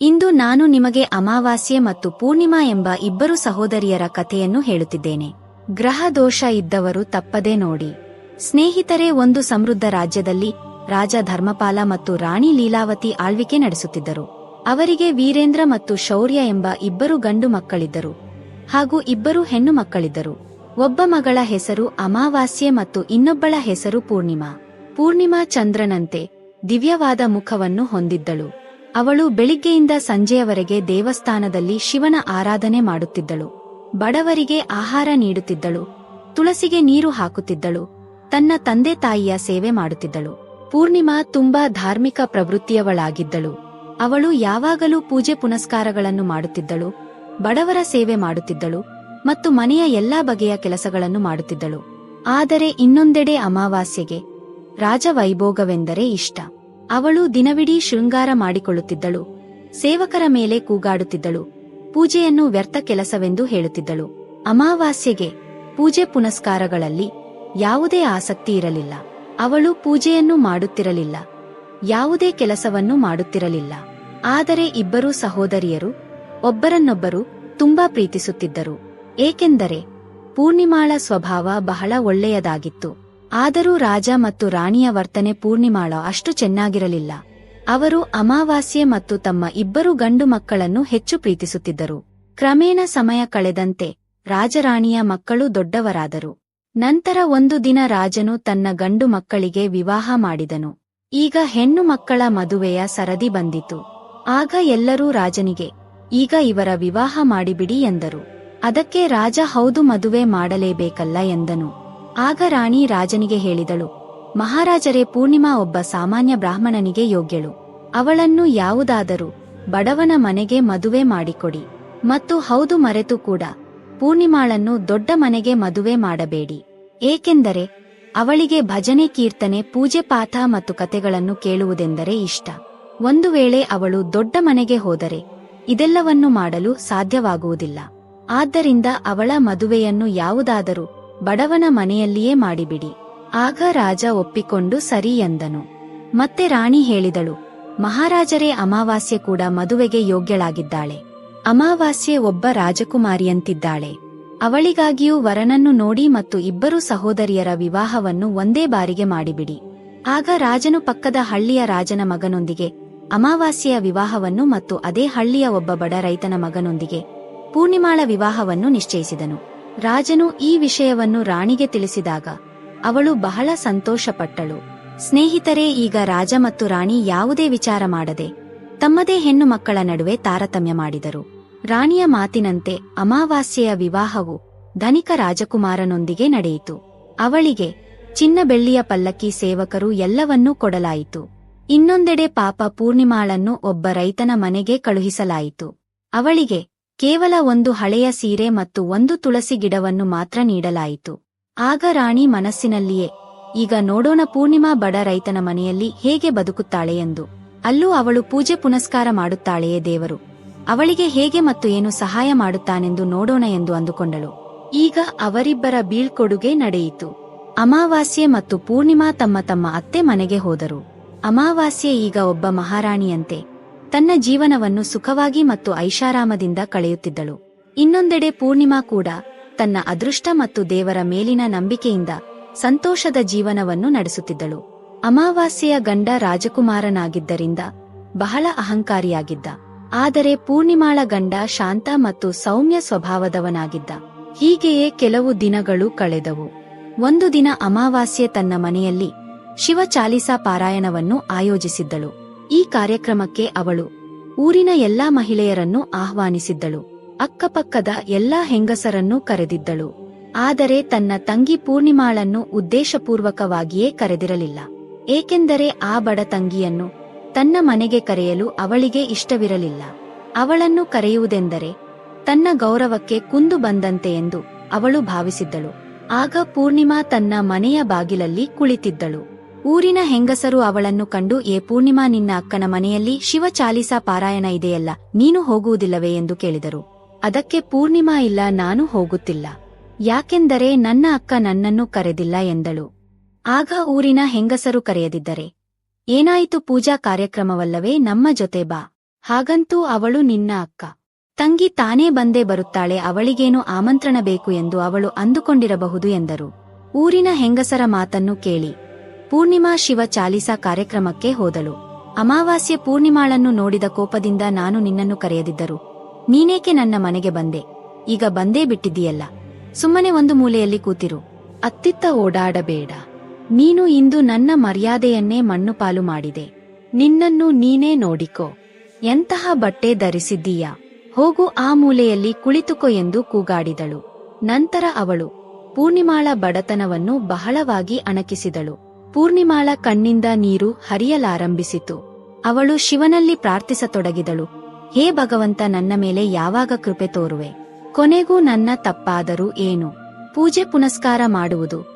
ಇಂದು ನಾನು ನಿಮಗೆ ಅಮಾವಾಸ್ಯೆ ಮತ್ತು ಪೂರ್ಣಿಮಾ ಎಂಬ ಇಬ್ಬರು ಸಹೋದರಿಯರ ಕಥೆಯನ್ನು ಹೇಳುತ್ತಿದ್ದೇನೆ. ಗ್ರಹ ದೋಷ ಇದ್ದವರು ತಪ್ಪದೇ ನೋಡಿ. ಸ್ನೇಹಿತರೇ, ಒಂದು ಸಮೃದ್ಧ ರಾಜ್ಯದಲ್ಲಿ ರಾಜ ಧರ್ಮಪಾಲ ಮತ್ತು ರಾಣಿ ಲೀಲಾವತಿ ಆಳ್ವಿಕೆ ನಡೆಸುತ್ತಿದ್ದರು. ಅವರಿಗೆ ವೀರೇಂದ್ರ ಮತ್ತು ಶೌರ್ಯ ಎಂಬ ಇಬ್ಬರು ಗಂಡು ಮಕ್ಕಳಿದ್ದರು. ಹಾಗೂ ಇಬ್ಬರು ಹೆಣ್ಣು ಮಕ್ಕಳಿದ್ದರು. ಒಬ್ಬ ಮಗಳ ಹೆಸರು ಅಮಾವಾಸ್ಯೆ ಮತ್ತು ಇನ್ನೊಬ್ಬಳ ಹೆಸರು ಪೂರ್ಣಿಮಾ. ಪೂರ್ಣಿಮಾ ಚಂದ್ರನಂತೆ ದಿವ್ಯವಾದ ಮುಖವನ್ನು ಹೊಂದಿದ್ದಳು. ಅವಳು ಬೆಳಿಗ್ಗೆಯಿಂದ ಸಂಜೆಯವರೆಗೆ ದೇವಸ್ಥಾನದಲ್ಲಿ ಶಿವನ ಆರಾಧನೆ ಮಾಡುತ್ತಿದ್ದಳು. ಬಡವರಿಗೆ ಆಹಾರ ನೀಡುತ್ತಿದ್ದಳು. ತುಳಸಿಗೆ ನೀರು ಹಾಕುತ್ತಿದ್ದಳು. ತನ್ನ ತಂದೆ ತಾಯಿಯ ಸೇವೆ ಮಾಡುತ್ತಿದ್ದಳು. ಪೂರ್ಣಿಮಾ ತುಂಬಾ ಧಾರ್ಮಿಕ ಪ್ರವೃತ್ತಿಯವಳಾಗಿದ್ದಳು. ಅವಳು ಯಾವಾಗಲೂ ಪೂಜೆ ಪುನಸ್ಕಾರಗಳನ್ನು ಮಾಡುತ್ತಿದ್ದಳು. ಬಡವರ ಸೇವೆ ಮಾಡುತ್ತಿದ್ದಳು. ಮತ್ತು ಮನೆಯ ಎಲ್ಲಾ ಬಗೆಯ ಕೆಲಸಗಳನ್ನು ಮಾಡುತ್ತಿದ್ದಳು. ಆದರೆ ಇನ್ನೊಂದೆಡೆ ಅಮಾವಾಸ್ಯೆಗೆ ರಾಜವೈಭೋಗವೆಂದರೆ ಇಷ್ಟ. ಅವಳು ದಿನವಿಡೀ ಶೃಂಗಾರ ಮಾಡಿಕೊಳ್ಳುತ್ತಿದ್ದಳು. ಸೇವಕರ ಮೇಲೆ ಕೂಗಾಡುತ್ತಿದ್ದಳು. ಪೂಜೆಯನ್ನು ವ್ಯರ್ಥ ಕೆಲಸವೆಂದು ಹೇಳುತ್ತಿದ್ದಳು. ಅಮಾವಾಸ್ಯೆಗೆ ಪೂಜೆ ಪುನಸ್ಕಾರಗಳಲ್ಲಿ ಯಾವುದೇ ಆಸಕ್ತಿ ಇರಲಿಲ್ಲ. ಅವಳು ಪೂಜೆಯನ್ನು ಮಾಡುತ್ತಿರಲಿಲ್ಲ. ಯಾವುದೇ ಕೆಲಸವನ್ನು ಮಾಡುತ್ತಿರಲಿಲ್ಲ. ಆದರೆ ಇಬ್ಬರು ಸಹೋದರಿಯರು, ಒಬ್ಬರನ್ನೊಬ್ಬರು ತುಂಬಾ ಪ್ರೀತಿಸುತ್ತಿದ್ದರು. ಏಕೆಂದರೆ ಪೂರ್ಣಿಮಾಳ ಸ್ವಭಾವ ಬಹಳ ಒಳ್ಳೆಯದಾಗಿತ್ತು. ಆದರೂ ರಾಜ ಮತ್ತು ರಾಣಿಯ ವರ್ತನೆ ಪೂರ್ಣಿಮಾಳ ಅಷ್ಟು ಚೆನ್ನಾಗಿರಲಿಲ್ಲ. ಅವರು ಅಮಾವಾಸ್ಯೆ ಮತ್ತು ತಮ್ಮ ಇಬ್ಬರು ಗಂಡು ಮಕ್ಕಳನ್ನು ಹೆಚ್ಚು ಪ್ರೀತಿಸುತ್ತಿದ್ದರು. ಕ್ರಮೇಣ ಸಮಯ ಕಳೆದಂತೆ ರಾಜರಾಣಿಯ ಮಕ್ಕಳು ದೊಡ್ಡವರಾದರು. ನಂತರ ಒಂದು ದಿನ ರಾಜನು ತನ್ನ ಗಂಡು ಮಕ್ಕಳಿಗೆ ವಿವಾಹ ಮಾಡಿದನು. ಈಗ ಹೆಣ್ಣು ಮಕ್ಕಳ ಮದುವೆಯ ಸರದಿ ಬಂದಿತು. ಆಗ ಎಲ್ಲರೂ ರಾಜನಿಗೆ, ಈಗ ಇವರ ವಿವಾಹ ಮಾಡಿಬಿಡಿ ಎಂದರು. ಅದಕ್ಕೆ ರಾಜ, ಹೌದು, ಮದುವೆ ಮಾಡಲೇಬೇಕಲ್ಲ ಎಂದನು. ಆಗ ರಾಣಿ ರಾಜನಿಗೆ ಹೇಳಿದಳು, ಮಹಾರಾಜರೇ, ಪೂರ್ಣಿಮಾ ಒಬ್ಬ ಸಾಮಾನ್ಯ ಬ್ರಾಹ್ಮಣನಿಗೆ ಯೋಗ್ಯಳು. ಅವಳನ್ನು ಯಾವುದಾದರೂ ಬಡವನ ಮನೆಗೆ ಮದುವೆ ಮಾಡಿಕೊಡಿ. ಮತ್ತು ಹೌದು ಮರೆತು ಕೂಡ ಪೂರ್ಣಿಮಾಳನ್ನು ದೊಡ್ಡ ಮನೆಗೆ ಮದುವೆ ಮಾಡಬೇಡಿ. ಏಕೆಂದರೆ ಅವಳಿಗೆ ಭಜನೆ, ಕೀರ್ತನೆ, ಪೂಜೆ, ಪಾಠ ಮತ್ತು ಕತೆಗಳನ್ನು ಕೇಳುವುದೆಂದರೆ ಇಷ್ಟ. ಒಂದು ವೇಳೆ ಅವಳು ದೊಡ್ಡ ಮನೆಗೆ ಹೋದರೆ ಇದೆಲ್ಲವನ್ನು ಮಾಡಲು ಸಾಧ್ಯವಾಗುವುದಿಲ್ಲ. ಆದ್ದರಿಂದ ಅವಳ ಮದುವೆಯನ್ನು ಯಾವುದಾದರೂ ಬಡವನ ಮನೆಯಲ್ಲಿಯೇ ಮಾಡಿಬಿಡಿ. ಆಗ ರಾಜ ಒಪ್ಪಿಕೊಂಡು ಸರಿ ಎಂದನು. ಮತ್ತೆ ರಾಣಿ ಹೇಳಿದಳು, ಮಹಾರಾಜರೇ, ಅಮಾವಾಸ್ಯೆ ಕೂಡ ಮದುವೆಗೆ ಯೋಗ್ಯಳಾಗಿದ್ದಾಳೆ. ಅಮಾವಾಸ್ಯೆ ಒಬ್ಬ ರಾಜಕುಮಾರಿಯಂತಿದ್ದಾಳೆ. ಅವಳಿಗಾಗಿಯೂ ವರನನ್ನು ನೋಡಿ ಮತ್ತು ಇಬ್ಬರು ಸಹೋದರಿಯರ ವಿವಾಹವನ್ನು ಒಂದೇ ಬಾರಿಗೆ ಮಾಡಿಬಿಡಿ. ಆಗ ರಾಜನು ಪಕ್ಕದ ಹಳ್ಳಿಯ ರಾಜನ ಮಗನೊಂದಿಗೆ, ಅಮಾವಾಸ್ಯೆಯ ವಿವಾಹವನ್ನು ಮತ್ತು ಅದೇ ಹಳ್ಳಿಯ ಒಬ್ಬ ಬಡ ರೈತನ ಮಗನೊಂದಿಗೆ ಪೂರ್ಣಿಮಾಳ ವಿವಾಹವನ್ನು ನಿಶ್ಚಯಿಸಿದನು. ರಾಜನು ಈ ವಿಷಯವನ್ನು ರಾಣಿಗೆ ತಿಳಿಸಿದಾಗ ಅವಳು ಬಹಳ ಸಂತೋಷಪಟ್ಟಳು. ಸ್ನೇಹಿತರೇ, ಈಗ ರಾಜ ಮತ್ತು ರಾಣಿ ಯಾವುದೇ ವಿಚಾರ ಮಾಡದೆ ತಮ್ಮದೇ ಹೆಣ್ಣು ಮಕ್ಕಳ ನಡುವೆ ತಾರತಮ್ಯ ಮಾಡಿದರು. ರಾಣಿಯ ಮಾತಿನಂತೆ ಅಮಾವಾಸ್ಯೆಯ ವಿವಾಹವು ಧನಿಕ ರಾಜಕುಮಾರನೊಂದಿಗೆ ನಡೆಯಿತು. ಅವಳಿಗೆ ಚಿನ್ನ ಬೆಳ್ಳಿಯ ಪಲ್ಲಕ್ಕಿ ಸೇವಕರು ಎಲ್ಲವನ್ನೂ ಕೊಡಲಾಯಿತು. ಇನ್ನೊಂದೆಡೆ ಪಾಪ ಪೂರ್ಣಿಮಾಳನ್ನು ಒಬ್ಬ ರೈತನ ಮನೆಗೆ ಕಳುಹಿಸಲಾಯಿತು. ಅವಳಿಗೆ ಕೇವಲ ಒಂದು ಹಳೆಯ ಸೀರೆ ಮತ್ತು ಒಂದು ತುಳಸಿ ಗಿಡವನ್ನು ಮಾತ್ರ ನೀಡಲಾಯಿತು. ಆಗ ರಾಣಿ ಮನಸ್ಸಿನಲ್ಲಿಯೇ, ಈಗ ನೋಡೋಣ ಪೂರ್ಣಿಮಾ ಬಡ ರೈತನ ಮನೆಯಲ್ಲಿ ಹೇಗೆ ಬದುಕುತ್ತಾಳೆ ಎಂದು. ಅಲ್ಲೂ ಅವಳು ಪೂಜೆ ಪುನಸ್ಕಾರ ಮಾಡುತ್ತಾಳೆಯೇ ದೇವರು. ಅವಳಿಗೆ ಹೇಗೆ ಮತ್ತು ಏನು ಸಹಾಯ ಮಾಡುತ್ತಾನೆಂದು ನೋಡೋಣ ಎಂದು ಅಂದುಕೊಂಡಳು. ಈಗ ಅವರಿಬ್ಬರ ಬೀಳ್ಕೊಡುಗೆ ನಡೆಯಿತು. ಅಮಾವಾಸ್ಯೆ ಮತ್ತು ಪೂರ್ಣಿಮಾ ತಮ್ಮ ತಮ್ಮ ಅತ್ತೆ ಮನೆಗೆ ಹೋದರು. ಅಮಾವಾಸ್ಯೆ ಈಗ ಒಬ್ಬ ಮಹಾರಾಣಿಯಂತೆ. ತನ್ನ ಜೀವನವನ್ನು ಸುಖವಾಗಿ ಮತ್ತು ಐಷಾರಾಮದಿಂದ ಕಳೆಯುತ್ತಿದ್ದಳು. ಇನ್ನೊಂದೆಡೆ ಪೂರ್ಣಿಮಾ ಕೂಡ ತನ್ನ ಅದೃಷ್ಟ ಮತ್ತು ದೇವರ ಮೇಲಿನ ನಂಬಿಕೆಯಿಂದ ಸಂತೋಷದ ಜೀವನವನ್ನು ನಡೆಸುತ್ತಿದ್ದಳು. ಅಮಾವಾಸ್ಯೆಯ ಗಂಡ ರಾಜಕುಮಾರನಾಗಿದ್ದರಿಂದ ಬಹಳ ಅಹಂಕಾರಿಯಾಗಿದ್ದ. ಆದರೆ ಪೂರ್ಣಿಮಾಳ ಗಂಡ ಶಾಂತ ಮತ್ತು ಸೌಮ್ಯ ಸ್ವಭಾವದವನಾಗಿದ್ದ. ಹೀಗೆಯೇ ಕೆಲವು ದಿನಗಳು ಕಳೆದವು. ಒಂದು ದಿನ ಅಮಾವಾಸ್ಯೆ ತನ್ನ ಮನೆಯಲ್ಲಿ ಶಿವ ಚಾಲಿಸಾ ಪಾರಾಯಣವನ್ನು ಆಯೋಜಿಸಿದ್ದಳು. ಈ ಕಾರ್ಯಕ್ರಮಕ್ಕೆ ಅವಳು ಊರಿನ ಎಲ್ಲಾ ಮಹಿಳೆಯರನ್ನು ಆಹ್ವಾನಿಸಿದ್ದಳು. ಅಕ್ಕಪಕ್ಕದ ಎಲ್ಲಾ ಹೆಂಗಸರನ್ನು ಕರೆದಿದ್ದಳು. ಆದರೆ ತನ್ನ ತಂಗಿ ಪೂರ್ಣಿಮಾಳನ್ನು ಉದ್ದೇಶಪೂರ್ವಕವಾಗಿಯೇ ಕರೆದಿರಲಿಲ್ಲ. ಏಕೆಂದರೆ ಆ ಬಡ ತಂಗಿಯನ್ನು ತನ್ನ ಮನೆಗೆ ಕರೆಯಲು ಅವಳಿಗೆ ಇಷ್ಟವಿರಲಿಲ್ಲ. ಅವಳನ್ನು ಕರೆಯುವುದೆಂದರೆ ತನ್ನ ಗೌರವಕ್ಕೆ ಕುಂದು ಬಂದಂತೆ ಎಂದು ಅವಳು ಭಾವಿಸಿದ್ದಳು. ಆಗ ಪೂರ್ಣಿಮಾ ತನ್ನ ಮನೆಯ ಬಾಗಿಲಲ್ಲಿ ಕುಳಿತಿದ್ದಳು. ಊರಿನ ಹೆಂಗಸರು ಅವಳನ್ನು ಕಂಡು, ಏ ಪೂರ್ಣಿಮಾ, ನಿನ್ನ ಅಕ್ಕನ ಮನೆಯಲ್ಲಿ ಶಿವ ಚಾಲಿಸಾ ಪಾರಾಯಣ ಇದೆಯಲ್ಲ, ನೀನು ಹೋಗುವುದಿಲ್ಲವೇ? ಎಂದು ಕೇಳಿದರು. ಅದಕ್ಕೆ ಪೂರ್ಣಿಮಾ ಇಲ್ಲ, ನಾನು ಹೋಗುತ್ತಿಲ್ಲ. ಯಾಕೆಂದರೆ ನನ್ನ ಅಕ್ಕ ನನ್ನನ್ನು ಕರೆದಿಲ್ಲ, ಎಂದಳು. ಆಗ ಊರಿನ ಹೆಂಗಸರು ಕರೆಯದಿದ್ದರೆ, ಏನಾಯಿತು ಪೂಜಾ ಕಾರ್ಯಕ್ರಮವಲ್ಲವೇ, ನಮ್ಮ ಜೊತೆ ಬಾ. ಹಾಗಂತೂ ಅವಳು ನಿನ್ನ ಅಕ್ಕ. ತಂಗಿ ತಾನೇ ಬಂದೇ ಬರುತ್ತಾಳೆ, ಅವಳಿಗೇನು ಆಮಂತ್ರಣ ಬೇಕು ಎಂದು ಅವಳು ಅಂದುಕೊಂಡಿರಬಹುದು, ಎಂದರು. ಊರಿನ ಹೆಂಗಸರ ಮಾತನ್ನು ಕೇಳಿ ಪೂರ್ಣಿಮಾ ಶಿವ ಚಾಲಿಸಾ ಕಾರ್ಯಕ್ರಮಕ್ಕೆ ಹೋದಳು. ಅಮಾವಾಸ್ಯೆ ಪೂರ್ಣಿಮಾಳನ್ನು ನೋಡಿದ ಕೋಪದಿಂದ ನಾನು ನಿನ್ನನ್ನು ಕರೆಯದಿದ್ದರು. ನೀನೇಕೆ ನನ್ನ ಮನೆಗೆ ಬಂದೆ? ಈಗ ಬಂದೇ ಬಿಟ್ಟಿದ್ದೀಯಲ್ಲ. ಸುಮ್ಮನೆ ಒಂದು ಮೂಲೆಯಲ್ಲಿ ಕೂತಿರು. ಅತ್ತಿತ್ತ ಓಡಾಡಬೇಡ. ನೀನು ಇಂದು ನನ್ನ ಮರ್ಯಾದೆಯನ್ನೇ ಮಣ್ಣುಪಾಲು ಮಾಡಿದೆ. ನಿನ್ನನ್ನು ನೀನೇ ನೋಡಿಕೋ. ಎಂತಹ ಬಟ್ಟೆ ಧರಿಸಿದ್ದೀಯಾ? ಹೋಗು ಆ ಮೂಲೆಯಲ್ಲಿ ಕುಳಿತುಕೋ ಎಂದು ಕೂಗಾಡಿದಳು. ನಂತರ ಅವಳು ಪೂರ್ಣಿಮಾಳ ಬಡತನವನ್ನು ಬಹಳವಾಗಿ ಅಣಕಿಸಿದಳು. ಪೂರ್ಣಿಮಾಳ ಕಣ್ಣಿಂದ ನೀರು ಹರಿಯಲಾರಂಭಿಸಿತು. ಅವಳು ಶಿವನಲ್ಲಿ ಪ್ರಾರ್ಥಿಸತೊಡಗಿದಳು. ಹೇ ಭಗವಂತ, ನನ್ನ ಮೇಲೆ ಯಾವಾಗ ಕೃಪೆ ತೋರುವೆ? ಕೊನೆಗೂ ನನ್ನ ತಪ್ಪಾದರೂ ಏನು? ಪೂಜೆ ಪುನಸ್ಕಾರ ಮಾಡುವುದು,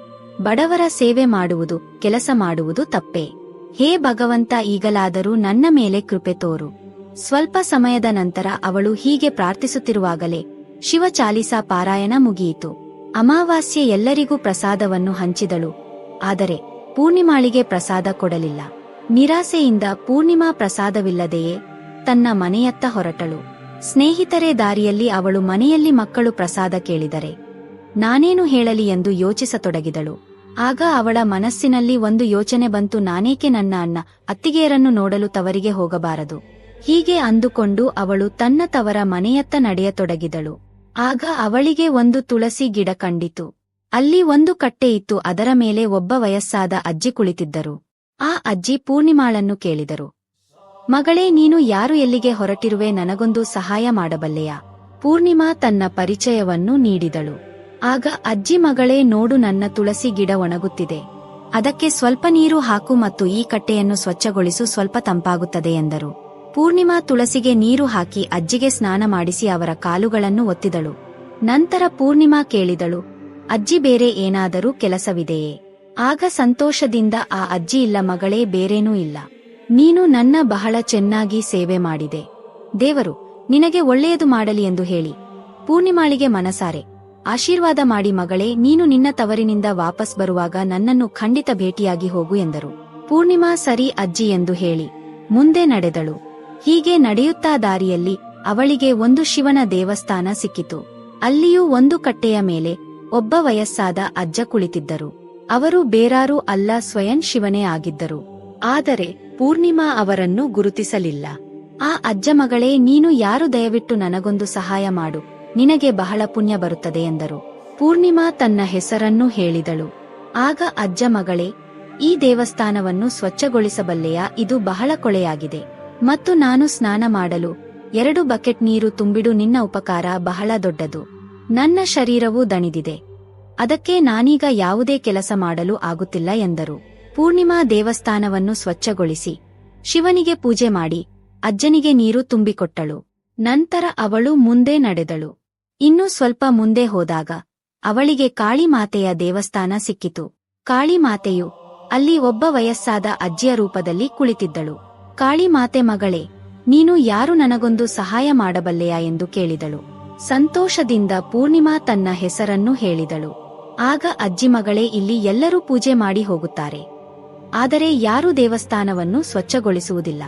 ಬಡವರ ಸೇವೆ ಮಾಡುವುದು, ಕೆಲಸ ಮಾಡುವುದು ತಪ್ಪೇ? ಹೇ ಭಗವಂತ, ಈಗಲಾದರೂ ನನ್ನ ಮೇಲೆ ಕೃಪೆ ತೋರು. ಸ್ವಲ್ಪ ಸಮಯದ ನಂತರ ಅವಳು ಹೀಗೆ ಪ್ರಾರ್ಥಿಸುತ್ತಿರುವಾಗಲೇ ಶಿವ ಶಿವಚಾಲಿಸಾ ಪಾರಾಯಣ ಮುಗಿಯಿತು. ಅಮಾವಾಸ್ಯೆ ಎಲ್ಲರಿಗೂ ಪ್ರಸಾದವನ್ನು ಹಂಚಿದಳು. ಆದರೆ ಪೂರ್ಣಿಮಾಳಿಗೆ ಪ್ರಸಾದ ಕೊಡಲಿಲ್ಲ. ನಿರಾಸೆಯಿಂದ ಪೂರ್ಣಿಮಾ ಪ್ರಸಾದವಿಲ್ಲದೆಯೇ ತನ್ನ ಮನೆಯತ್ತ ಹೊರಟಳು. ಸ್ನೇಹಿತರೇ, ದಾರಿಯಲ್ಲಿ ಅವಳು ಮನೆಯಲ್ಲಿ ಮಕ್ಕಳು ಪ್ರಸಾದ ಕೇಳಿದರೆ ನಾನೇನು ಹೇಳಲಿ ಎಂದು ಯೋಚಿಸತೊಡಗಿದಳು. ಆಗ ಅವಳ ಮನಸ್ಸಿನಲ್ಲಿ ಒಂದು ಯೋಚನೆ ಬಂತು, ನಾನೇಕೆ ನನ್ನ ಅಣ್ಣ, ಅತ್ತಿಗೆಯರನ್ನು ನೋಡಲು ತವರಿಗೆ ಹೋಗಬಾರದು. ಹೀಗೆ ಅಂದುಕೊಂಡು ಅವಳು ತನ್ನ ತವರ ಮನೆಯತ್ತ ನಡೆಯತೊಡಗಿದಳು. ಆಗ ಅವಳಿಗೆ ಒಂದು ತುಳಸಿ ಗಿಡ ಕಂಡಿತು. ಅಲ್ಲಿ ಒಂದು ಕಟ್ಟೆ ಇತ್ತು, ಅದರ ಮೇಲೆ ಒಬ್ಬ ವಯಸ್ಸಾದ ಅಜ್ಜಿ ಕುಳಿತಿದ್ದರು. ಆ ಅಜ್ಜಿ ಪೂರ್ಣಿಮಾಳನ್ನು ಕೇಳಿದರು. ಮಗಳೇ, ನೀನು ಯಾರು ಎಲ್ಲಿಗೆ ಹೊರಟಿರುವೆ, ನನಗೊಂದು ಸಹಾಯ ಮಾಡಬಲ್ಲೆಯಾ? ಪೂರ್ಣಿಮಾ ತನ್ನ ಪರಿಚಯವನ್ನು ನೀಡಿದಳು. ಆಗ, ಅಜ್ಜಿ ಮಗಳೇ, ನೋಡು, ನನ್ನ ತುಳಸಿ ಗಿಡ ಒಣಗುತ್ತಿದೆ. ಅದಕ್ಕೆ ಸ್ವಲ್ಪ ನೀರು ಹಾಕು ಮತ್ತು ಈ ಕಟ್ಟೆಯನ್ನು ಸ್ವಚ್ಛಗೊಳಿಸು, ಸ್ವಲ್ಪ ತಂಪಾಗುತ್ತದೆ, ಎಂದರು. ಪೂರ್ಣಿಮಾ ತುಳಸಿಗೆ ನೀರು ಹಾಕಿ ಅಜ್ಜಿಗೆ ಸ್ನಾನ ಮಾಡಿಸಿ ಅವರ ಕಾಲುಗಳನ್ನು ಒತ್ತಿದಳು. ನಂತರ ಪೂರ್ಣಿಮಾ ಕೇಳಿದಳು ಅಜ್ಜಿ ಬೇರೆ ಏನಾದರೂ ಕೆಲಸವಿದೆಯೇ? ಆಗ ಸಂತೋಷದಿಂದ ಆ ಅಜ್ಜಿ ಇಲ್ಲ ಮಗಳೇ, ಬೇರೇನೂ ಇಲ್ಲ. ನೀನು ನನ್ನ ಬಹಳ ಚೆನ್ನಾಗಿ ಸೇವೆ ಮಾಡಿದೆ. ದೇವರು, ನಿನಗೆ ಒಳ್ಳೆಯದು ಮಾಡಲಿ ಎಂದು ಹೇಳಿ. ಪೂರ್ಣಿಮಾಳಿಗೆ ಮನಸಾರೆ. ಆಶೀರ್ವಾದ ಮಾಡಿ ಮಗಳೇ, ನೀನು ನಿನ್ನ ತವರಿನಿಂದ ವಾಪಸ್ ಬರುವಾಗ ನನ್ನನ್ನು ಖಂಡಿತ ಭೇಟಿಯಾಗಿ ಹೋಗು ಎಂದರು. ಪೂರ್ಣಿಮಾ ಸರಿ ಅಜ್ಜಿ ಎಂದು ಹೇಳಿ. ಮುಂದೆ ನಡೆದಳು. ಹೀಗೆ ನಡೆಯುತ್ತಾ ದಾರಿಯಲ್ಲಿ ಅವಳಿಗೆ ಒಂದು ಶಿವನ ದೇವಸ್ಥಾನ ಸಿಕ್ಕಿತು. ಅಲ್ಲಿಯೂ ಒಂದು ಕಟ್ಟೆಯ ಮೇಲೆ ಒಬ್ಬ ವಯಸ್ಸಾದ ಅಜ್ಜ ಕುಳಿತಿದ್ದರು. ಅವರು ಬೇರಾರೂ ಅಲ್ಲ ಸ್ವಯಂ ಶಿವನೇ ಆಗಿದ್ದರು. ಆದರೆ ಪೂರ್ಣಿಮಾ ಅವರನ್ನು ಗುರುತಿಸಲಿಲ್ಲ. ಆ ಅಜ್ಜ ಮಗಳೇ, ನೀನು ಯಾರು? ದಯವಿಟ್ಟು ನನಗೊಂದು ಸಹಾಯ ಮಾಡು. ನಿನಗೆ ಬಹಳ ಪುಣ್ಯ ಬರುತ್ತದೆ ಎಂದರು. ಪೂರ್ಣಿಮಾ ತನ್ನ ಹೆಸರನ್ನು ಹೇಳಿದಳು. ಆಗ ಅಜ್ಜ ಮಗಳೇ, ಈ ದೇವಸ್ಥಾನವನ್ನು ಸ್ವಚ್ಛಗೊಳಿಸಬಲ್ಲೆಯಾ? ಇದು ಬಹಳ ಕೊಳೆಯಾಗಿದೆ. ಮತ್ತು ನಾನು ಸ್ನಾನ ಮಾಡಲು ಎರಡು ಬಕೆಟ್ ನೀರು ತುಂಬಿಡು, ನಿನ್ನ ಉಪಕಾರ ಬಹಳ ದೊಡ್ಡದು. ನನ್ನ ಶರೀರವೂ ದಣಿದಿದೆ. ಅದಕ್ಕೆ ನಾನೀಗ ಯಾವುದೇ ಕೆಲಸ ಮಾಡಲು ಆಗುತ್ತಿಲ್ಲ ಎಂದರು. ಪೂರ್ಣಿಮಾ ದೇವಸ್ಥಾನವನ್ನು ಸ್ವಚ್ಛಗೊಳಿಸಿ. ಶಿವನಿಗೆ ಪೂಜೆ ಮಾಡಿ. ಅಜ್ಜನಿಗೆ ನೀರು ತುಂಬಿಕೊಟ್ಟಳು. ನಂತರ ಅವಳು ಮುಂದೆ ನಡೆದಳು. ಇನ್ನೂ ಸ್ವಲ್ಪ ಮುಂದೆ ಹೋದಾಗ, ಅವಳಿಗೆ ಕಾಳಿಮಾತೆಯ ದೇವಸ್ಥಾನ ಸಿಕ್ಕಿತು. ಕಾಳಿಮಾತೆಯು, ಅಲ್ಲಿ ಒಬ್ಬ ವಯಸ್ಸಾದ ಅಜ್ಜಿಯ ರೂಪದಲ್ಲಿ ಕುಳಿತಿದ್ದಳು. ಕಾಳಿಮಾತೆ ಮಗಳೇ, ನೀನು ಯಾರು ನನಗೊಂದು ಸಹಾಯ ಮಾಡಬಲ್ಲೆಯಾ ಎಂದು ಕೇಳಿದಳು. ಸಂತೋಷದಿಂದ ಪೂರ್ಣಿಮಾ ತನ್ನ ಹೆಸರನ್ನು ಹೇಳಿದಳು. ಆಗ ಅಜ್ಜಿ ಮಗಳೇ ಇಲ್ಲಿ ಎಲ್ಲರೂ ಪೂಜೆ ಮಾಡಿ ಹೋಗುತ್ತಾರೆ. ಆದರೆ ಯಾರೂ ದೇವಸ್ಥಾನವನ್ನು ಸ್ವಚ್ಛಗೊಳಿಸುವುದಿಲ್ಲ.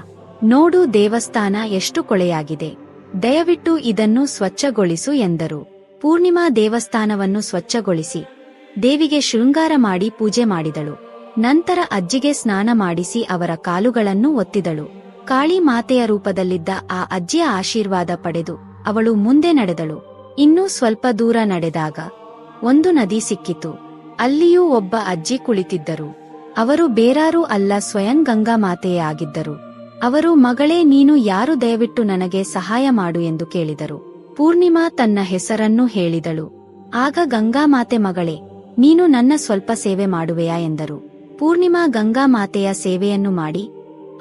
ನೋಡು ದೇವಸ್ಥಾನ ಎಷ್ಟು ಕೊಳೆಯಾಗಿದೆ. ದಯವಿಟ್ಟು ಇದನ್ನು ಸ್ವಚ್ಛಗೊಳಿಸು ಎಂದರು. ಪೂರ್ಣಿಮಾ ದೇವಸ್ಥಾನವನ್ನು ಸ್ವಚ್ಛಗೊಳಿಸಿ. ದೇವಿಗೆ ಶೃಂಗಾರ ಮಾಡಿ ಪೂಜೆ ಮಾಡಿದಳು. ನಂತರ ಅಜ್ಜಿಗೆ ಸ್ನಾನ ಮಾಡಿಸಿ ಅವರ ಕಾಲುಗಳನ್ನು ಒತ್ತಿದಳು. ಕಾಳಿ ಮಾತೆಯ ರೂಪದಲ್ಲಿದ್ದ ಆ ಅಜ್ಜಿಯ ಆಶೀರ್ವಾದ ಪಡೆದು ಅವಳು ಮುಂದೆ ನಡೆದಳು. ಇನ್ನೂ ಸ್ವಲ್ಪ ದೂರ ನಡೆದಾಗ ಒಂದು ನದಿ ಸಿಕ್ಕಿತು. ಅಲ್ಲಿಯೂ ಒಬ್ಬ ಅಜ್ಜಿ ಕುಳಿತಿದ್ದರು. ಅವರು ಬೇರಾರೂ ಅಲ್ಲ, ಸ್ವಯಂ ಗಂಗಾ ಮಾತೆಯೇ ಆಗಿದ್ದರು. ಅವರು, ಮಗಳೇ, ನೀನು ಯಾರು? ದಯವಿಟ್ಟು ನನಗೆ ಸಹಾಯ ಮಾಡು ಎಂದು ಕೇಳಿದರು. ಪೂರ್ಣಿಮಾ ತನ್ನ ಹೆಸರನ್ನು ಹೇಳಿದಳು. ಆಗ ಗಂಗಾ ಮಾತೆ ಮಗಳೇ, ನೀನು ನನ್ನ ಸ್ವಲ್ಪ ಸೇವೆ ಮಾಡುವೆಯಾ ಎಂದರು. ಪೂರ್ಣಿಮಾ ಗಂಗಾ ಮಾತೆಯ ಸೇವೆಯನ್ನು ಮಾಡಿ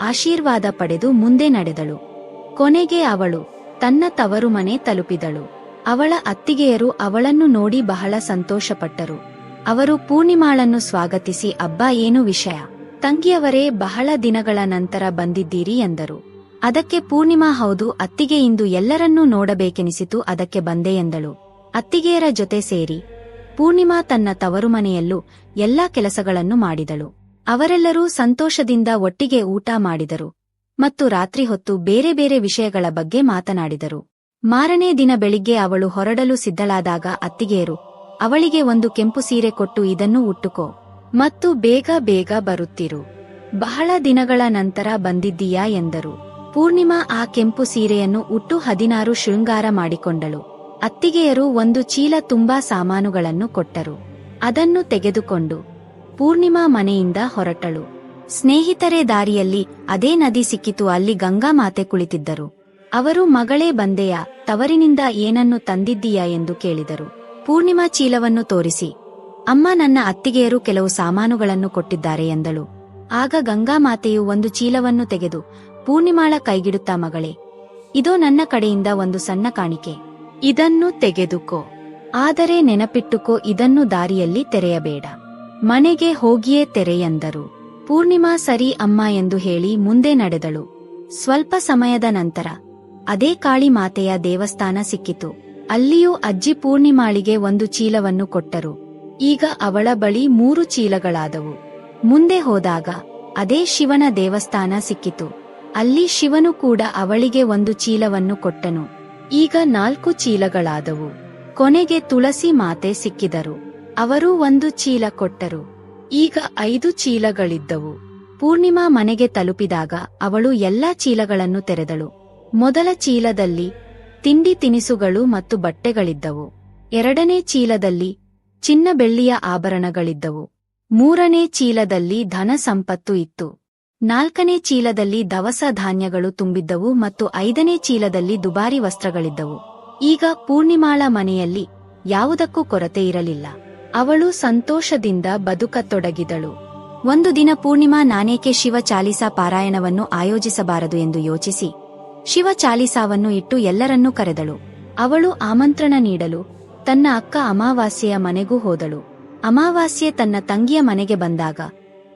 ಆಶೀರ್ವಾದ ಪಡೆದು ಮುಂದೆ ನಡೆದಳು. ಕೊನೆಗೆ ಅವಳು ತನ್ನ ತವರು ಮನೆ ತಲುಪಿದಳು. ಅವಳ ಅತ್ತಿಗೆಯರು ಅವಳನ್ನು ನೋಡಿ ಬಹಳ ಸಂತೋಷಪಟ್ಟರು. ಅವರು ಪೂರ್ಣಿಮಾಳನ್ನು ಸ್ವಾಗತಿಸಿ, ಅಬ್ಬ, ಏನು ವಿಷಯ? ತಂಗಿಯವರೇ, ಬಹಳ ದಿನಗಳ ನಂತರ ಬಂದಿದ್ದೀರಿ ಎಂದರು. ಅದಕ್ಕೆ ಪೂರ್ಣಿಮಾ ಹೌದು, ಅತ್ತಿಗೆ ಇಂದು ಎಲ್ಲರನ್ನೂ ನೋಡಬೇಕೆನಿಸಿತು, ಅದಕ್ಕೆ ಬಂದೆ ಎಂದಳು. ಅತ್ತಿಗೆಯರ ಜೊತೆ ಸೇರಿ. ಪೂರ್ಣಿಮಾ ತನ್ನ ತವರು ಮನೆಯಲ್ಲೂ ಎಲ್ಲಾ ಕೆಲಸಗಳನ್ನು ಮಾಡಿದಳು. ಅವರೆಲ್ಲರೂ ಸಂತೋಷದಿಂದ ಒಟ್ಟಿಗೆ ಊಟ ಮಾಡಿದರು. ಮತ್ತು ರಾತ್ರಿ ಹೊತ್ತು ಬೇರೆ ಬೇರೆ ವಿಷಯಗಳ ಬಗ್ಗೆ ಮಾತನಾಡಿದರು. ಮಾರನೇ ದಿನ ಬೆಳಿಗ್ಗೆ ಅವಳು ಹೊರಡಲು ಸಿದ್ಧಳಾದಾಗ ಅತ್ತಿಗೆಯರು ಅವಳಿಗೆ ಒಂದು ಕೆಂಪು ಸೀರೆ ಕೊಟ್ಟು ಇದನ್ನು ಉಟ್ಟುಕೋ ಮತ್ತು ಬೇಗ ಬೇಗ ಬರುತ್ತಿರು. ಬಹಳ ದಿನಗಳ ನಂತರ ಬಂದಿದ್ದೀಯಾ ಎಂದರು. ಪೂರ್ಣಿಮಾ ಆ ಕೆಂಪು ಸೀರೆಯನ್ನು ಉಟ್ಟು ಹದಿನಾರು ಶೃಂಗಾರ ಮಾಡಿಕೊಂಡಳು. ಅತ್ತಿಗೆಯರು ಒಂದು ಚೀಲ ತುಂಬಾ ಸಾಮಾನುಗಳನ್ನು ಕೊಟ್ಟರು. ಅದನ್ನು ತೆಗೆದುಕೊಂಡು ಪೂರ್ಣಿಮಾ ಮನೆಯಿಂದ ಹೊರಟಳು. ಸ್ನೇಹಿತರೇ ದಾರಿಯಲ್ಲಿ ಅದೇ ನದಿ ಸಿಕ್ಕಿತು, ಅಲ್ಲಿ ಗಂಗಾ ಮಾತೆ ಕುಳಿತಿದ್ದರು. ಅವರು, ಮಗಳೇ ಬಂದೆಯಾ, ತವರಿನಿಂದ ಏನನ್ನು ತಂದಿದ್ದೀಯಾ? ಎಂದು ಕೇಳಿದರು. ಪೂರ್ಣಿಮಾ ಚೀಲವನ್ನು ತೋರಿಸಿ. ಅಮ್ಮ ನನ್ನ ಅತ್ತಿಗೆಯರು ಕೆಲವು ಸಾಮಾನುಗಳನ್ನು ಕೊಟ್ಟಿದ್ದಾರೆ, ಎಂದಳು. ಆಗ ಗಂಗಾಮಾತೆಯು ಒಂದು ಚೀಲವನ್ನು ತೆಗೆದು, ಪೂರ್ಣಿಮಾಳ ಕೈಗಿಡುತ್ತಾ ಮಗಳೇ, ಇದೋ ನನ್ನ ಕಡೆಯಿಂದ ಒಂದು ಸಣ್ಣ ಕಾಣಿಕೆ. ಇದನ್ನು ತೆಗೆದುಕೋ. ಆದರೆ ನೆನಪಿಟ್ಟುಕೋ, ಇದನ್ನು ದಾರಿಯಲ್ಲಿ ತೆರೆಯಬೇಡ. ಮನೆಗೆ ಹೋಗಿಯೇ ತೆರೆಯಂದರು ಪೂರ್ಣಿಮಾ ಸರಿ ಅಮ್ಮ ಎಂದು ಹೇಳಿ ಮುಂದೆ ನಡೆದಳು. ಸ್ವಲ್ಪ ಸಮಯದ ನಂತರ ಅದೇ ಕಾಳಿ ಮಾತೆಯ ದೇವಸ್ಥಾನ ಸಿಕ್ಕಿತು. ಅಲ್ಲಿಯೂ ಅಜ್ಜಿ ಪೂರ್ಣಿಮಾಳಿಗೆ ಒಂದು ಚೀಲವನ್ನು ಕೊಟ್ಟರು. ಈಗ ಅವಳ ಬಳಿ ಮೂರು ಚೀಲಗಳಾದವು. ಮುಂದೆ ಹೋದಾಗ ಅದೇ ಶಿವನ ದೇವಸ್ಥಾನ ಸಿಕ್ಕಿತು. ಅಲ್ಲಿ ಶಿವನು ಕೂಡ ಅವಳಿಗೆ ಒಂದು ಚೀಲವನ್ನು ಕೊಟ್ಟನು. ಈಗ ನಾಲ್ಕು ಚೀಲಗಳಾದವು. ಕೊನೆಗೆ ತುಳಸಿ ಮಾತೆ ಸಿಕ್ಕಿದರು. ಅವರು ಒಂದು ಚೀಲ ಕೊಟ್ಟರು. ಈಗ ಐದು ಚೀಲಗಳಿದ್ದವು. ಪೂರ್ಣಿಮಾ ಮನೆಗೆ ತಲುಪಿದಾಗ ಅವಳು ಎಲ್ಲಾ ಚೀಲಗಳನ್ನು ತೆರೆದಳು. ಮೊದಲ ಚೀಲದಲ್ಲಿ ತಿಂಡಿ ತಿನಿಸುಗಳು ಮತ್ತು ಬಟ್ಟೆಗಳಿದ್ದವು. ಎರಡನೇ ಚೀಲದಲ್ಲಿ ಚಿನ್ನ ಬೆಳ್ಳಿಯ ಆಭರಣಗಳಿದ್ದವು. ಮೂರನೇ ಚೀಲದಲ್ಲಿ ಧನ ಸಂಪತ್ತು ಇತ್ತು. ನಾಲ್ಕನೇ ಚೀಲದಲ್ಲಿ ದವಸ ಧಾನ್ಯಗಳು ತುಂಬಿದ್ದವು ಮತ್ತು ಐದನೇ ಚೀಲದಲ್ಲಿ ದುಬಾರಿ ವಸ್ತ್ರಗಳಿದ್ದವು. ಈಗ ಪೂರ್ಣಿಮಾಳ ಮನೆಯಲ್ಲಿ ಯಾವುದಕ್ಕೂ ಕೊರತೆ ಇರಲಿಲ್ಲ. ಅವಳು ಸಂತೋಷದಿಂದ ಬದುಕತೊಡಗಿದಳು. ಒಂದು ದಿನ ಪೂರ್ಣಿಮಾ ನಾನೇಕೆ ಶಿವ ಚಾಲಿಸಾ ಪಾರಾಯಣವನ್ನು ಆಯೋಜಿಸಬಾರದು ಎಂದು ಯೋಚಿಸಿ, ಶಿವ ಚಾಲಿಸಾವನ್ನು ಇಟ್ಟು ಎಲ್ಲರನ್ನೂ ಕರೆದಳು. ಅವಳು ಆಮಂತ್ರಣ ನೀಡಲು, ತನ್ನ ಅಕ್ಕ ಅಮಾವಾಸ್ಯೆಯ ಮನೆಗೂ ಹೋದಳು. ಅಮಾವಾಸ್ಯೆ ತನ್ನ ತಂಗಿಯ ಮನೆಗೆ ಬಂದಾಗ,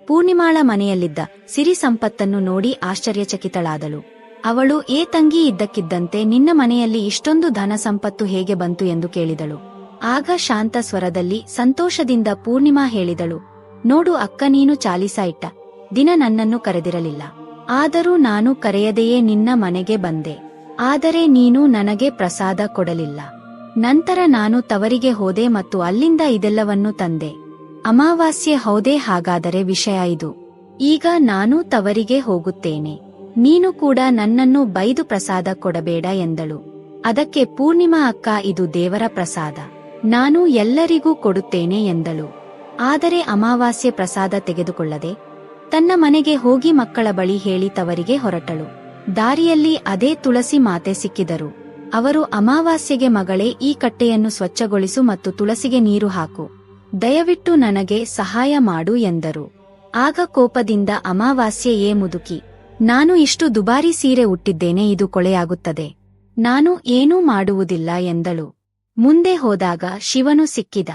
ಪೂರ್ಣಿಮಾಳ ಮನೆಯಲ್ಲಿದ್ದ ಸಿರಿ ಸಂಪತ್ತನ್ನು ನೋಡಿ ಆಶ್ಚರ್ಯಚಕಿತಳಾದಳು. ಅವಳು, ಏ ತಂಗಿ ಇದ್ದಕ್ಕಿದ್ದಂತೆ ನಿನ್ನ ಮನೆಯಲ್ಲಿ ಇಷ್ಟೊಂದು ಧನ ಸಂಪತ್ತು ಹೇಗೆ ಬಂತು? ಎಂದು ಕೇಳಿದಳು. ಆಗ ಶಾಂತ ಸ್ವರದಲ್ಲಿ ಸಂತೋಷದಿಂದ ಪೂರ್ಣಿಮಾ ಹೇಳಿದಳು, ನೋಡು ಅಕ್ಕ, ನೀನು ಚಾಲಿಸ ಇಟ್ಟ, ದಿನ ನನ್ನನ್ನು ಕರೆದಿರಲಿಲ್ಲ. ಆದರೂ ನಾನು ಕರೆಯದೆಯೇ ನಿನ್ನ ಮನೆಗೆ ಬಂದೆ. ಆದರೆ ನೀನು ನನಗೆ ಪ್ರಸಾದ ಕೊಡಲಿಲ್ಲ. ನಂತರ ನಾನು ತವರಿಗೆ ಹೋದೆ ಮತ್ತು ಅಲ್ಲಿಂದ ಇದೆಲ್ಲವನ್ನು ತಂದೆ. ಅಮಾವಾಸ್ಯೆ ಹೌದೇ ಹಾಗಾದರೆ ವಿಷಯ ಇದು. ಈಗ ನಾನು ತವರಿಗೆ ಹೋಗುತ್ತೇನೆ. ನೀನು ಕೂಡ ನನ್ನನ್ನು ಬೈದು ಪ್ರಸಾದ ಕೊಡಬೇಡ ಎಂದಳು. ಅದಕ್ಕೆ ಪೂರ್ಣಿಮಾ ಅಕ್ಕ, ಇದು ದೇವರ ಪ್ರಸಾದ. ನಾನು ಎಲ್ಲರಿಗೂ ಕೊಡುತ್ತೇನೆ ಎಂದಳು. ಆದರೆ ಅಮಾವಾಸ್ಯೆ ಪ್ರಸಾದ ತೆಗೆದುಕೊಳ್ಳದೆ, ತನ್ನ ಮನೆಗೆ ಹೋಗಿ ಮಕ್ಕಳ ಬಳಿ ಹೇಳಿ ತವರಿಗೆ ಹೊರಟಳು. ದಾರಿಯಲ್ಲಿ ಅದೇ ತುಳಸಿ ಮಾತೆ ಸಿಕ್ಕಿದರು. ಅವರು ಅಮಾವಾಸ್ಯೆಗೆ ಮಗಳೇ, ಈ ಕಟ್ಟೆಯನ್ನು ಸ್ವಚ್ಛಗೊಳಿಸು ಮತ್ತು ತುಳಸಿಗೆ ನೀರು ಹಾಕು. ದಯವಿಟ್ಟು ನನಗೆ ಸಹಾಯ ಮಾಡು ಎಂದರು. ಆಗ ಕೋಪದಿಂದ ಅಮಾವಾಸ್ಯೆಯೇ ಮುದುಕಿ, ನಾನು ಇಷ್ಟು ದುಬಾರಿ ಸೀರೆ ಉಟ್ಟಿದ್ದೇನೆ, ಇದು ಕೊಳೆಯಾಗುತ್ತದೆ ನಾನು ಏನೂ ಮಾಡುವುದಿಲ್ಲ ಎಂದಳು. ಮುಂದೆ ಹೋದಾಗ ಶಿವನು ಸಿಕ್ಕಿದ.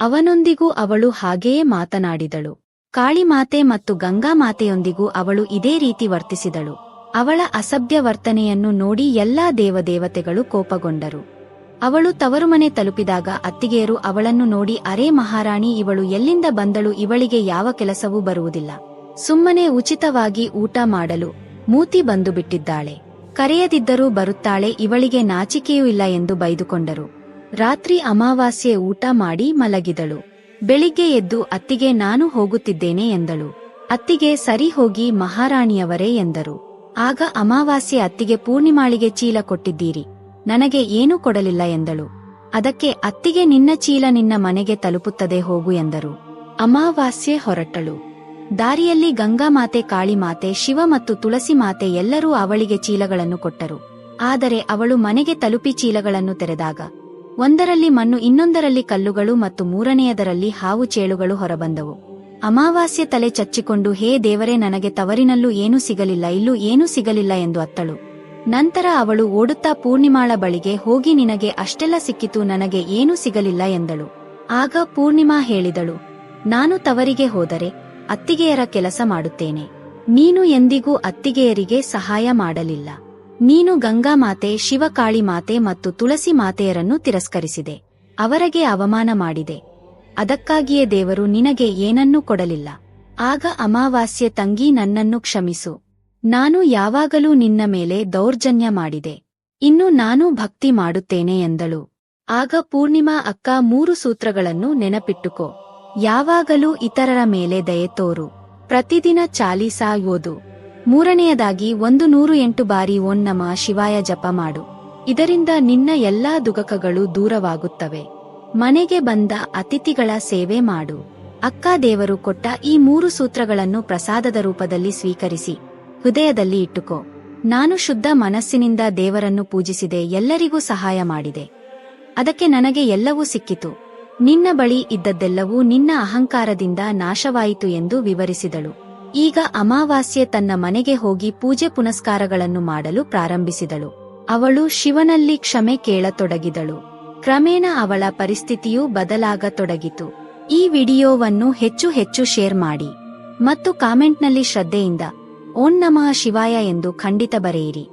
ಅವನೊಂದಿಗೂ ಅವಳು ಹಾಗೆಯೇ ಮಾತನಾಡಿದಳು. ಕಾಳಿಮಾತೆ ಮತ್ತು ಗಂಗಾಮಾತೆಯೊಂದಿಗೂ ಅವಳು ಇದೇ ರೀತಿ ವರ್ತಿಸಿದಳು. ಅವಳ ಅಸಭ್ಯ ವರ್ತನೆಯನ್ನು ನೋಡಿ ಎಲ್ಲಾ ದೇವದೇವತೆಗಳು ಕೋಪಗೊಂಡರು. ಅವಳು ತವರುಮನೆ ತಲುಪಿದಾಗ ಅತ್ತಿಗೆಯರು ಅವಳನ್ನು ನೋಡಿ, ಅರೇ ಮಹಾರಾಣಿ, ಇವಳು ಎಲ್ಲಿಂದ ಬಂದಳು? ಇವಳಿಗೆ ಯಾವ ಕೆಲಸವೂ ಬರುವುದಿಲ್ಲ. ಸುಮ್ಮನೆ ಉಚಿತವಾಗಿ ಊಟ ಮಾಡಲು. ಮೂತಿ ಬಂದು ಬಿಟ್ಟಿದ್ದಾಳೆ ಕರೆಯದಿದ್ದರೂ ಬರುತ್ತಾಳೆ. ಇವಳಿಗೆ ನಾಚಿಕೆಯೂ ಇಲ್ಲ ಎಂದು ಬೈದುಕೊಂಡರು. ರಾತ್ರಿ ಅಮಾವಾಸ್ಯೆ ಊಟ ಮಾಡಿ ಮಲಗಿದಳು. ಬೆಳಿಗ್ಗೆ ಎದ್ದು ಅತ್ತಿಗೆ ನಾನು ಹೋಗುತ್ತಿದ್ದೇನೆ ಎಂದಳು. ಅತ್ತಿಗೆ ಸರಿ ಹೋಗಿ ಮಹಾರಾಣಿಯವರೇ ಎಂದರು. ಆಗ ಅಮಾವಾಸ್ಯೆ ಅತ್ತಿಗೆ ಪೂರ್ಣಿಮಾಳಿಗೆ ಚೀಲ ಕೊಟ್ಟಿದ್ದೀರಿ. ನನಗೆ ಏನೂ ಕೊಡಲಿಲ್ಲ ಎಂದಳು. ಅದಕ್ಕೆ ಅತ್ತಿಗೆ ನಿನ್ನ ಚೀಲ ನಿನ್ನ ಮನೆಗೆ ತಲುಪುತ್ತದೆ ಹೋಗು ಎಂದರು. ಅಮಾವಾಸ್ಯೆ ಹೊರಟಳು. ದಾರಿಯಲ್ಲಿ ಗಂಗಾಮಾತೆ ಕಾಳಿಮಾತೆ ಶಿವ ಮತ್ತು ತುಳಸಿ ಮಾತೆ ಎಲ್ಲರೂ ಅವಳಿಗೆ ಚೀಲಗಳನ್ನು ಕೊಟ್ಟರು. ಆದರೆ ಅವಳು ಮನೆಗೆ ತಲುಪಿ ಚೀಲಗಳನ್ನು ತೆರೆದಾಗ ಒಂದರಲ್ಲಿ ಮಣ್ಣು, ಇನ್ನೊಂದರಲ್ಲಿ ಕಲ್ಲುಗಳು ಮತ್ತು ಮೂರನೆಯದರಲ್ಲಿ ಹಾವು ಚೇಳುಗಳು ಹೊರಬಂದವು. ಅಮಾವಾಸ್ಯೆ ತಲೆ ಚಚ್ಚಿಕೊಂಡು, ಹೇ ದೇವರೇ, ನನಗೆ ತವರಿನಲ್ಲೂ ಏನೂ ಸಿಗಲಿಲ್ಲ, ಇಲ್ಲೂ ಏನೂ ಸಿಗಲಿಲ್ಲ ಎಂದು ಅತ್ತಳು. ನಂತರ ಅವಳು ಓಡುತ್ತಾ ಪೂರ್ಣಿಮಾಳ ಬಳಿಗೆ ಹೋಗಿ, ನಿನಗೆ ಅಷ್ಟೆಲ್ಲ ಸಿಕ್ಕಿತು, ನನಗೆ ಏನೂ ಸಿಗಲಿಲ್ಲ ಎಂದಳು. ಆಗ ಪೂರ್ಣಿಮಾ ಹೇಳಿದಳು, ನಾನು ತವರಿಗೆ ಹೋದರೆ ಅತ್ತಿಗೆಯರ ಕೆಲಸ ಮಾಡುತ್ತೇನೆ. ನೀನು ಎಂದಿಗೂ ಅತ್ತಿಗೆಯರಿಗೆ ಸಹಾಯ ಮಾಡಲಿಲ್ಲ. ನೀನು ಗಂಗಾಮಾತೆ ಶಿವಕಾಳಿ ಮಾತೆ ಮತ್ತು ತುಳಸಿ ಮಾತೆಯರನ್ನು ತಿರಸ್ಕರಿಸಿದೆ. ಅವರಿಗೆ ಅವಮಾನ ಮಾಡಿದೆ. ಅದಕ್ಕಾಗಿಯೇ ದೇವರು ನಿನಗೆ ಏನನ್ನೂ ಕೊಡಲಿಲ್ಲ. ಆಗ ಅಮಾವಾಸ್ಯೆ ತಂಗಿ ನನ್ನನ್ನು ಕ್ಷಮಿಸು. ನಾನು ಯಾವಾಗಲೂ ನಿನ್ನ ಮೇಲೆ ದೌರ್ಜನ್ಯ ಮಾಡಿದೆ. ಇನ್ನು ನಾನು ಭಕ್ತಿ ಮಾಡುತ್ತೇನೆ ಎಂದಳು. ಆಗ ಪೂರ್ಣಿಮಾ ಅಕ್ಕ ಮೂರು ಸೂತ್ರಗಳನ್ನು ನೆನಪಿಟ್ಟುಕೋ. ಯಾವಾಗಲೂ ಇತರರ ಮೇಲೆ ದಯೆ ತೋರು. ಪ್ರತಿದಿನ ಚಾಲೀಸಾ ಓದು. ಮೂರನೆಯದಾಗಿ ಒಂದು ನೂರು ಎಂಟು ಬಾರಿ ಓಂ ನಮ ಶಿವಾಯ ಜಪ ಮಾಡು. ಇದರಿಂದ ನಿನ್ನ ಎಲ್ಲಾ ದುಗಕಗಳು ದೂರವಾಗುತ್ತವೆ. ಮನೆಗೆ ಬಂದ ಅತಿಥಿಗಳ ಸೇವೆ ಮಾಡು. ಅಕ್ಕ ದೇವರು ಕೊಟ್ಟ ಈ ಮೂರು ಸೂತ್ರಗಳನ್ನು ಪ್ರಸಾದದ ರೂಪದಲ್ಲಿ ಸ್ವೀಕರಿಸಿ, ಹೃದಯದಲ್ಲಿ ಇಟ್ಟುಕೋ. ನಾನು ಶುದ್ಧ ಮನಸ್ಸಿನಿಂದ ದೇವರನ್ನು ಪೂಜಿಸಿದೆ, ಎಲ್ಲರಿಗೂ ಸಹಾಯ ಮಾಡಿದೆ. ಅದಕ್ಕೆ ನನಗೆ ಎಲ್ಲವೂ ಸಿಕ್ಕಿತು. ನಿನ್ನ ಬಳಿ ಇದ್ದದ್ದೆಲ್ಲವೂ ನಿನ್ನ ಅಹಂಕಾರದಿಂದ ನಾಶವಾಯಿತು ಎಂದು ವಿವರಿಸಿದಳು. ಈಗ ಅಮಾವಾಸ್ಯೆ ತನ್ನ ಮನೆಗೆ ಹೋಗಿ ಪೂಜೆ ಪುನಸ್ಕಾರಗಳನ್ನು ಮಾಡಲು ಪ್ರಾರಂಭಿಸಿದಳು. ಅವಳು ಶಿವನಲ್ಲಿ ಕ್ಷಮೆ ಕೇಳತೊಡಗಿದಳು. ಕ್ರಮೇಣ ಅವಳ ಪರಿಸ್ಥಿತಿಯೂ ಬದಲಾಗತೊಡಗಿತು. ಈ ವಿಡಿಯೋವನ್ನು ಹೆಚ್ಚು ಹೆಚ್ಚು ಶೇರ್ ಮಾಡಿ. ಮತ್ತು ಕಾಮೆಂಟ್ನಲ್ಲಿ ಶ್ರದ್ಧೆಯಿಂದ, ಓಂ ನಮಃ ಶಿವಾಯ ಎಂದು ಖಂಡಿತ ಬರೆಯಿರಿ.